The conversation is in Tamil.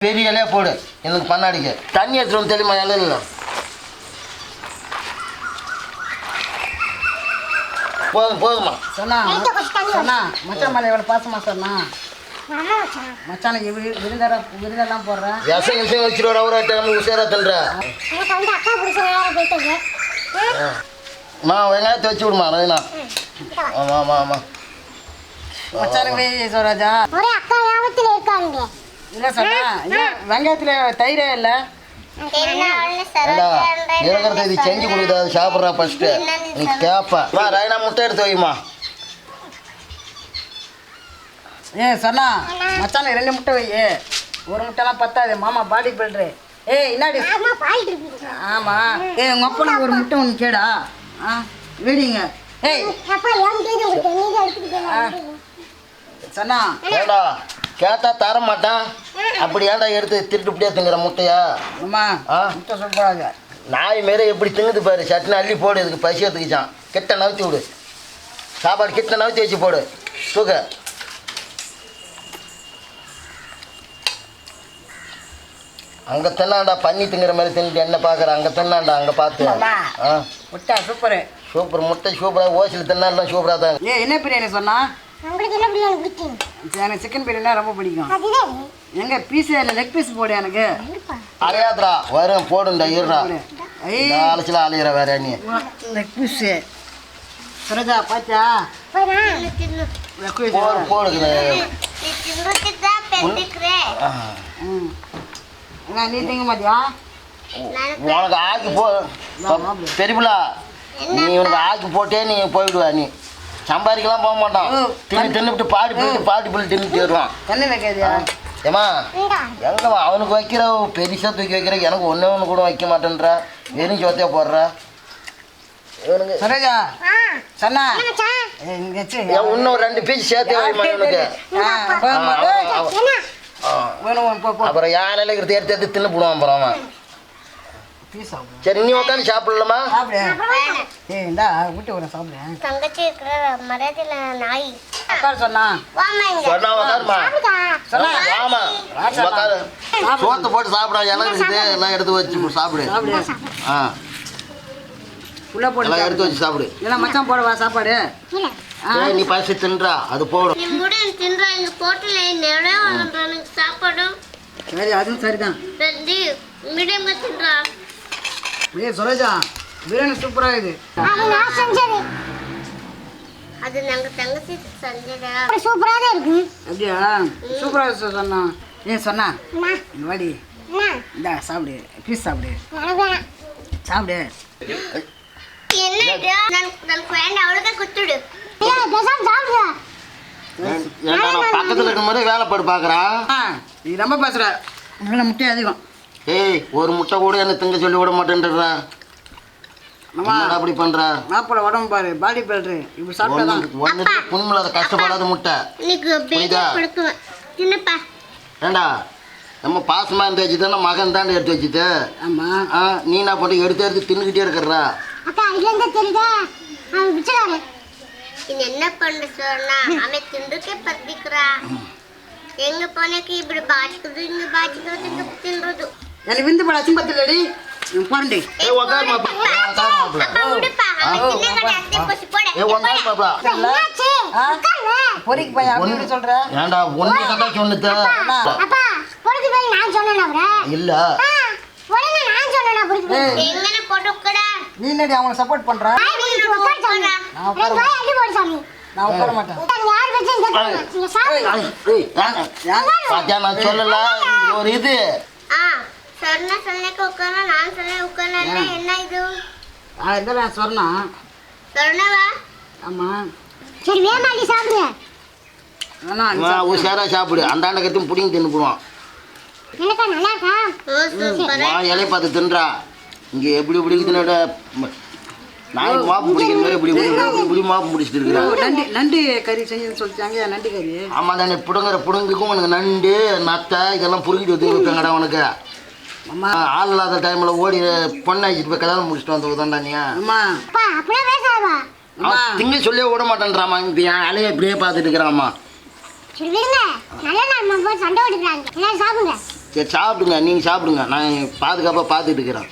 பெரிய இலையா போடு. எனக்கு பண்ணாடிக்க தண்ணி எடுத்துட்டு வந்து தெரியுமா இலையில போதும் போதுமா சொன்னா சொன்னா மச்சான் மேலே எவ்வளோ பாசமா சொன்னா? வி- விருந்தர விருந்தெல்லாம் போடுறேன் விஷம் விஷம் வச்சுட்டு ஒரு டைம் உஷாரா போயிட்டீங்க மா வெங்காயத்தை வச்சு விடுமா ரவினா ஆமாம் ஆமாம் ஆமாம் மச்சானுக்கு போய் சொல்றாஜா ஒரே அக்கா ஞாபகத்தில் இருக்காங்க இல்லை சொன்னா? வெங்காயத்தில் தயிரே இல்லை. இருக்கிறத இது செஞ்சு கொடுக்குது அது சாப்பிட்றா ஃபஸ்ட்டு நீ கேப்ப. வா ரவினா முட்டை எடுத்து வைமா ஏ சொன்னா மச்சானுக்கு ரெண்டு முட்டை வை ஒரு முட்டைலாம் பத்தாது மாமா பாடி பில்டரு ஏய் என்னாடி? ஆமா பாயிட்டு இருக்கு? ஆமா. ஏய் உங்க அப்பனுக்கு ஒரு முட்டை ஒன்று கேடா. ஆ வெடிங்க. ஏய். சொன்னா கேட்டா தர மாட்டான். அப்படி ஏன்டா எடுத்து திருட்டு இப்படியே திங்கிற முட்டையா? அம்மா ஆ? முட்டை சொல்லக்கூடாது நாய் மாரி எப்படி திங்குது பாரு சட்னி அள்ளி போடு இதுக்கு பசி எடுத்துக்கிச்சான். கிட்ட நவுத்தி விடு. சாப்பாடு கிட்ட நவுத்தி வச்சு போடு. தூக்க. அங்கே தின்னாண்டா பண்ணி திங்கிற மாதிரி தின்னுட்டு என்ன பார்க்குற அங்கே தின்னாண்டா அங்கே பார்த்து. ஆ? முட்டை சூப்பரு. சூப்பர் முட்டை சூப்பராக ஓசில் தின்னாலாம் சூப்பராக தான். என்ன பிரியாணி சொன்னா? உங்களுக்கு என்ன பிரியாணி பிடிக்கும்? எனக்கு சிக்கன் பிரியாணி ரொம்ப பிடிக்கும். எங்க பீஸ் இல்லை லெக் பீஸ் போடு எனக்கு. அலையாதுடா வரும் போடுண்டா இருடா. ஐய் இந்த அலசில அலையிற வேற நீ. லெக் பீஸ் சுரஜா பாத்தியா? போயிடா லெக் பீஸ் போடு போடுக்குது. நீ திங்க மாட்டியா? உனக்கு ஆக்கி போ பெரியபிள்ளா நீ உனக்கு ஆக்கி போட்டே நீ போயிடுவ நீ. சம்பாதிக்கலாம் போக மாட்டான். ஓ, தின்னு தின்னுட்டு பாடி போயிட்டு பாடி போய் தின்னுட்டு வருவான் கண்ணு வைக்காதியா? ஏமா இந்தா. எங்க அவனுக்கு வைக்கிற பெருசா தூக்கி வைக்கிற எனக்கு ஒன்றே ஒன்று கூட வைக்க மாட்டேன்றா. வெறும் சோத்தையா போடுறா. இவனுக்கு சுரஜா சொன்னா. இன்னும் ரெண்டு பீஸ் சேர்த்தே இவனுக்கு? அப்புறம் யானையில இருக்கிறத எடுத்து எடுத்து தின்னு போடுவான் அப்புறம் அவன். பீஸ் சாப்பிடு சரி நீ உட்காந்து சாப்பிடலாமா? சாப்பிடு. ஏய் இந்தா விட்டு வரேன் சாப்பிடு. தங்கச்சி இருக்கிற மரியாதையில நாய். அக்கா சொன்னா. சொன்னா உட்காருமா. சொன்னா. ஆமா உட்காரு. சோத்தை போட்டு சாப்பிட இலை இருக்குது. எல்லாம் எடுத்து வச்சு சாப்பிடு. ஆ. உள்ள போட்டு எல்லாம் சாப்பிடு. எடுத்து வச்சு சாப்பிடு. இதெல்லாம் மச்சான் போடவா சாப்பாடு. நீ பசி தின்றா அது போடும். தின்றா இங்க போட்டுல நிறைய எனக்கு சாப்பாடு சரி அதுவும் சரிதான். மீடியம்గా தின்றா. ஏய் சுரேஜா பிரியாணி சூப்பராக இது அது நான் செஞ்சது. அது நாங்க தங்கச்சி செஞ்சதா? சூப்பரா தான் இருக்கு. அப்படியா? சூப்பராக சொன்னா. ஏன் சொன்னா வாடி. இந்தா சாப்பிடு. பீஸ் சாப்பிடு. சாப்பிடு. என்ன எனக்கு வேண்டாம் அவ்வளோதான் குத்துடு. பக்கத்தில் இருக்கும்போது வேலைப்பாடு பார்க்குறான் ஆ நீ ரொம்ப பேசுகிற உங்களை முட்டை அதிகம். ஏய் ஒரு முட்டை கூட என்ன திங்க சொல்லி விட மாட்டேன்றா அம்மா என்னடா அப்படி பண்ற? மாப்பிள்ள உடம்பு பாரு பாடி பில்டரு இப்படி சாப்பிட்டாதான் புண்ணில் கஷ்டப்படாத முட்டை. புரியுதா? தின்னுப்பா ஏண்டா? நம்ம பாசமாக இருந்து வச்சு தானே மகன் தாண்டி எடுத்து வச்சுட்டு? ஆமாம் ஆ நீ என்ன பண்ணி? எடுத்து எடுத்து தின்னுக்கிட்டே இருக்கிறா அக்கா, இருந்து தெரியுதா? அவன் பிச்சைக்காரன். இது என்ன பண்ண சொன்னா அவன் தின்றுக்கே பத்திக்கிறா எங்க போனக்கு இப்படி பாய்க்குது இங்க பாய்க்குது இங்க தின்றது எனக்கு விந்து விடுப்பா அவன் போச்சு போட என்னாச்சு? பொறிக்கு அப்படி ஏன்டா தான் சொன்னது அப்பா, பொறுத்து போய் நான் சொன்னேனா அவரை? இல்லை நான் சொன்னேனா போய்? எங்கன போட்டுக்கடா நீ என்னடி அவங்களை சப்போர்ட் உட்கார சாமி. நான் அடி போடு சாமி. நான் உட்கார மாட்டேன் யார் இங்க. நீங்க. ஏய், நான் சொல்லல ஒரு இது ஆ சொன்ன சொன்னக்கு நான் சொன்ன உட்கார என்ன இது? ஆ இதெல்லாம் சொன்னா? சொன்னவா? ஆமாம் சரி அண்ணா இவன் உஷாரா சாப்பிடு. பிடிங்கி இலைய பார்த்து தின்றா. இங்கே எப்படி இப்படி தின்னோட மாப்பு பிடிக்கிற மாதிரி இப்படி இப்படி மாப்பு பிடிச்சிட்டு நண்டு நண்டு கறி செஞ்சுன்னு சொல்லிட்டாங்க. நண்டு கறி. ஆமா தானே புடுங்குற புடுங்குக்கும் உனக்கு நண்டு நத்தை இதெல்லாம் வந்து வைப்பேங்கடா உனக்கு. அம்மா ஆள் இல்லாத டைமில் ஓடி பொண்ணாச்சிட்டு போய் கல்யாணம் முடிச்சுட்டு வந்து உதாண்டா நீ. அம்மா அப்பா அப்படியே பேசாதா? அம்மா திங்க சொல்லியே விட மாட்டேன்றாமா இப்போ என் அலையை இப்படியே பார்த்துட்டு இருக்கிறாம்மா. சரி விடுங்க. நல்ல நாள் போய் சண்டை ஓடிக்கிறாங்க. எல்லாரும் சாப்பிடுங்க. சரி சாப்பிடுங்க. நீங்கள் சாப்பிடுங்க. நான் பாதுகாப்பாக பார்த்துட்டு இருக்கிறேன்.